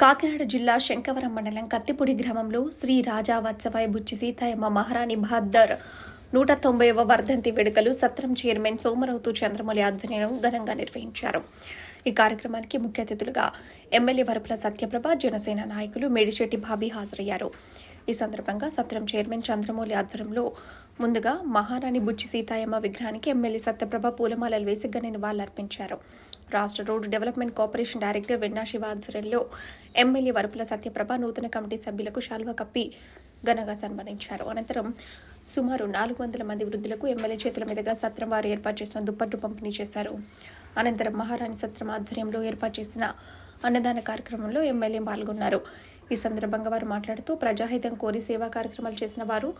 కాకినాడ జిల్లా శంకవరం మండలం కత్తిపూడి గ్రామంలో శ్రీ రాజా వత్సవాయి బుచ్చి సీతాయమ్మ మహారాణి బహద్దర్ నూట తొంభైవ వర్ధంతి వేడుకలు సత్రం చైర్మన్ సోమరౌతు చంద్రమౌళి ఆధ్వర్యంలో ఘనంగా నిర్వహించారు. ఈ కార్యక్రమానికి ముఖ్య అతిథులుగా ఎమ్మెల్యే వరపుల సత్యప్రభ జనసేన నాయకులు మేడిశెట్టి బాబీ హాజరయ్యారు. ఈ సందర్భంగా సత్రం చైర్మన్ చంద్రమౌళి ఆధ్వర్యంలో ముందుగా మహారాణి బుచ్చి సీతాయమ్మ విగ్రహానికి ఎమ్మెల్యే సత్యప్రభ పూలమాలలు వేసి ఘన నివాళులర్పించారు. రాష్ట్ర road development corporation director Venna Siva ఆధ్వర్యంలో ఎమ్మెల్యే వరపుల సత్యప్రభ నూతన కమిటీ సభ్యులకు శాల్వ కప్పి ఘనంగా సన్మానించారు. అనంతరం సుమారు నాలుగు వందల మంది వృద్ధులకు ఎమ్మెల్యే చేతుల మీదుగా సత్రం వారు ఏర్పాటు చేసిన దుప్పట్టు పంపిణీ చేశారు. అనంతరం మహారాణి సత్రం ఆధ్వర్యంలో ఏర్పాటు చేసిన అన్నదాన కార్యక్రమంలో ఎమ్మెల్యే పాల్గొన్నారు. ఈ సందర్భంగా వారు మాట్లాడుతూ ప్రజాహితం కోరి సేవా కార్యక్రమాలు చేసిన వారు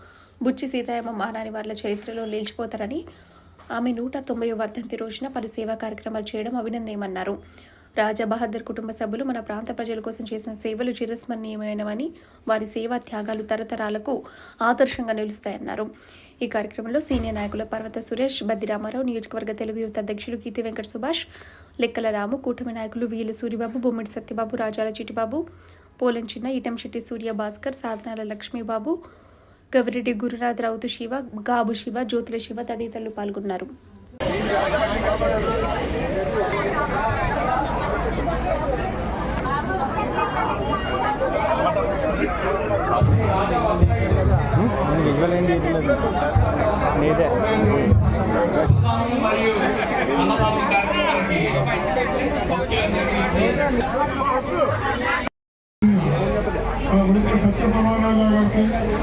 బుచ్చి సీతాయమ్మ మహారాణి వార్ల చరిత్రలో నిలిచిపోతారని ఆమె నూట తొంభై వర్ధంతి రోజున పలు సేవా కార్యక్రమాలు చేయడం అభినందనమన్నారు రాజా బహదూర్ కుటుంబ సభ్యులు మన ప్రాంత ప్రజల కోసం చేసిన సేవలు చిరస్మరణీయమైనవని వారి సేవా త్యాగాలు తరతరాలకు ఆదర్శంగా నిలుస్తాయన్నారు. ఈ కార్యక్రమంలో సీనియర్ నాయకులు పర్వత సురేష్ బద్దిరామారావు నియోజకవర్గ తెలుగు యువత అధ్యక్షులు కీర్తి వెంకట సుభాష్ లెక్కల రాము కూటమి నాయకులు వీల సూరిబాబు బొమ్మిడి సత్యబాబు రాజాల చిటిబాబు పోలం చిన్న ఇటంశెట్టి సూర్య భాస్కర్ సాధనాల లక్ష్మీబాబు గవిరెడ్డి గురునాథ్ రౌతు శివ గాబు శివ జ్యోతుల శివ తదితరులు పాల్గొన్నారు. నేను విజువల్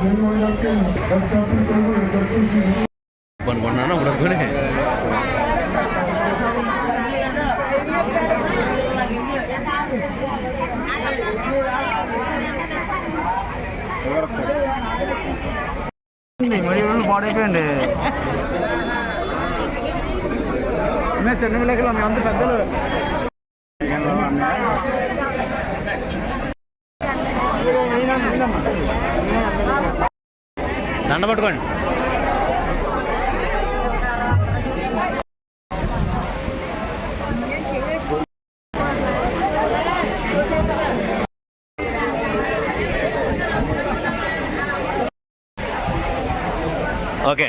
అలాగే సర్వ శ్రీనివాస్ గారికి రక్షాపి కొడుకు దర్శించి కొనుక్కున్నాను ఇప్పుడు మరి పాడైపోయింది మేము చిన్న లెక్కలు మేమంత పెద్దలు దండ పట్టుకోండి. ఓకే.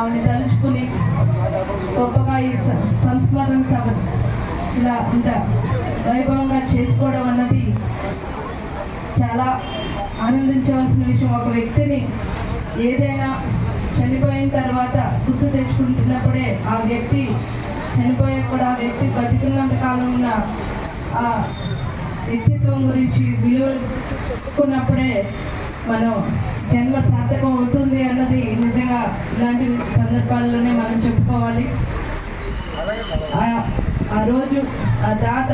ఆవిడని తలుచుకుని గొప్పగా ఈ సంస్మరణ సభ ఇలా ఇంత వైభవంగా చేసుకోవడం అన్నది చాలా ఆనందించవలసిన విషయం. ఒక వ్యక్తిని ఏదైనా చనిపోయిన తర్వాత గుర్తు తెచ్చుకుంటున్నప్పుడే ఆ వ్యక్తి చనిపోయే కూడా ఆ వ్యక్తి బతికున్నంత కాలం ఉన్న ఆ వ్యక్తిత్వం గురించి విలువకున్నప్పుడే మనం జన్మ సార్థకం అవుతుంది అన్నది నిజంగా ఇలాంటి సందర్భాల్లోనే మనం చెప్పుకోవాలి. ఆ- ఆ రోజు ఆ దాత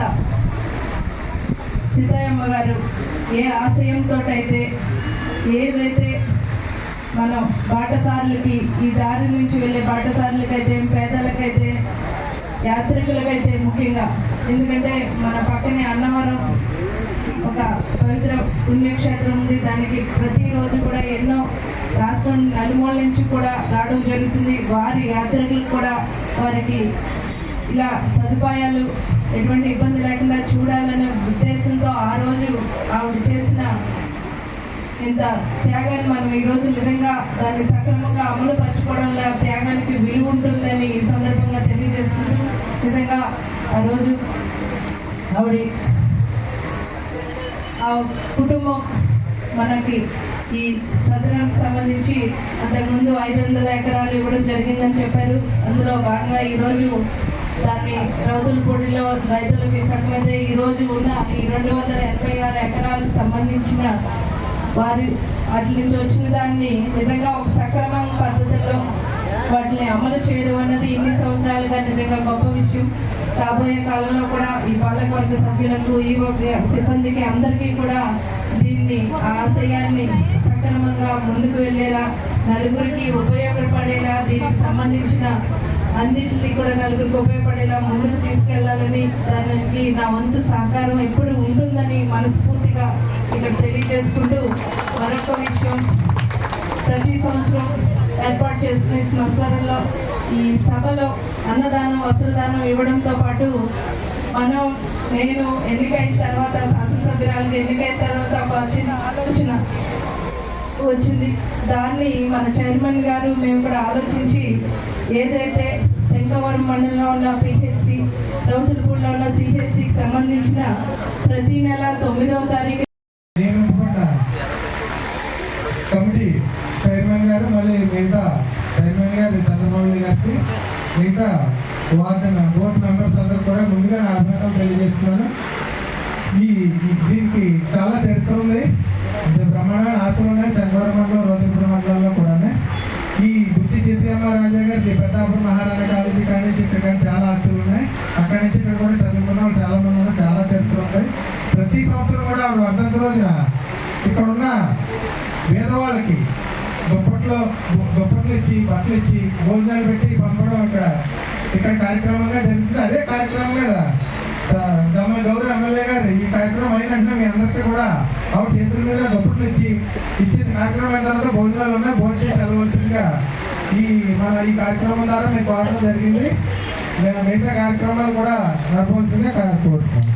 సీతాయమ్మ గారు ఏ ఆశయంతో అయితే ఏదైతే మనం బాటసారులకి ఈ దారి నుంచి వెళ్ళే బాటసారులకైతే పేదలకైతే యాత్రికులకైతే ముఖ్యంగా. ఎందుకంటే మన పక్కనే అన్నవరం ఒక పవిత్ర పుణ్యక్షేత్రం ఉంది. దానికి ప్రతిరోజు కూడా ఎన్నో రాష్ట్రం నలుమూల నుంచి కూడా రావడం జరుగుతుంది. వారి యాత్రికులకు కూడా వారికి ఇలా సదుపాయాలు ఎటువంటి ఇబ్బంది లేకుండా చూడాలనే ఉద్దేశంతో ఆ రోజు ఆవిడ చేసిన ఇంత త్యాగాన్ని మనం ఈరోజు నిజంగా దాన్ని సక్రమంగా అమలు పరచుకోవడంలో ఆ రోజు ఆవిడ ఆ కుటుంబం మనకి ఈ సదనానికి సంబంధించి అంతకుముందు ఐదు వందల ఎకరాలు ఇవ్వడం జరిగిందని చెప్పారు. అందులో భాగంగా ఈరోజు దాన్ని రౌతులపూడిలో రైతులకి సగమైతే ఈరోజు ఉన్న ఈ రెండు వందల ఎనభై ఆరు ఎకరాలకు సంబంధించిన వారి అట్ల నుంచి వచ్చిన దాన్ని నిజంగా ఒక సక్రమ పద్ధతిలో వాటిని అమలు చేయడం అన్నది ఇన్ని సంవత్సరాలుగా నిజంగా గొప్ప విషయం. రాబోయే కాలంలో కూడా ఈ పాలకవర్గ సభ్యులకు ఈ సిబ్బందికి అందరికీ కూడా దీన్ని ఆ ఆశయాన్ని సక్రమంగా ముందుకు వెళ్ళేలా నలుగురికి ఉపయోగపడేలా దీనికి సంబంధించిన అన్నింటినీ కూడా నలుగురికి ఉపయోగపడేలా ముందుకు తీసుకెళ్ళాలని దానికి నా వంతు సహకారం ఎప్పుడు ఉంటుందని మనస్ఫూర్తిగా ఇక్కడ తెలియజేసుకుంటూ మరొక విషయం ప్రతి సంవత్సరం ఏర్పాటు చేసుకుని సంవత్సరంలో ఈ సభలో అన్నదానం వస్త్రదానం ఇవ్వడంతో పాటు మనం నేను ఎన్నికైన తర్వాత శాసనసభ్యురాలకి ఎన్నికైన తర్వాత ఒక చిన్న ఆలోచన వచ్చింది. దాన్ని మన చైర్మన్ గారు మేము కూడా ఆలోచించి ఏదైతే శంకవరం మండలంలో ఉన్న పిహెచ్సి రౌతులపూర్లో ఉన్న సిహెచ్సికి సంబంధించిన ప్రతి నెల తొమ్మిదవ తారీఖు గారు మళ్ళీ మిగతా చైర్మన్ గారు చంద్రబాబు గారికి మిగతా వార్డు బోర్డు మెంబర్స్ అందరూ కూడా ముందుగా నా అభినందనలు తెలియజేస్తున్నాను. ఈ దీనికి చాలా చరిత్ర ఉంది. ఇది బ్రహ్మాండమైన ఆస్తులు ఉన్నాయి. శంకవరం మండలం రోదిపురం మండలాల్లో కూడా ఈ బుచ్చి సీతమ్మ రాజా గారి పెద్దాపురం మహారాణా కాలేజీ కాడి నుంచి ఇక్కడ కానీ చాలా ఆస్తులు ఉన్నాయి. అక్కడి నుంచి ఇక్కడ కూడా చదువుకున్న వాళ్ళు చాలా మంది ఉన్నారు. చాలా చరిత్ర ఉంది. ప్రతి సంవత్సరం కూడా ఆవిడ వర్ధంతి రోజున ఇక్కడ ఉన్న పేదవాళ్ళకి దుప్పట్లో దుప్పట్లు ఇచ్చి బట్టలు ఇచ్చి భోజనాలు పెట్టి పంపడం ఇక్కడ ఇక్కడ కార్యక్రమంగా జరుగుతుంది. అదే కార్యక్రమం కదా. దమ్మ గౌరవ ఎమ్మెల్యే గారు ఈ కార్యక్రమం అయినంటే మీ అందరికీ కూడా ఆవిడ చేతుల మీద దుప్పట్లు ఇచ్చి ఇచ్చిన కార్యక్రమం అయిన తర్వాత భోజనాలు ఉన్నాయి. భోజనం చేసి వెళ్ళవలసిందిగా ఈ మన ఈ కార్యక్రమం ద్వారా మీకు కోరడం జరిగింది. మిగతా కార్యక్రమాలు కూడా నడపవలసిందిగా కోరుతున్నాను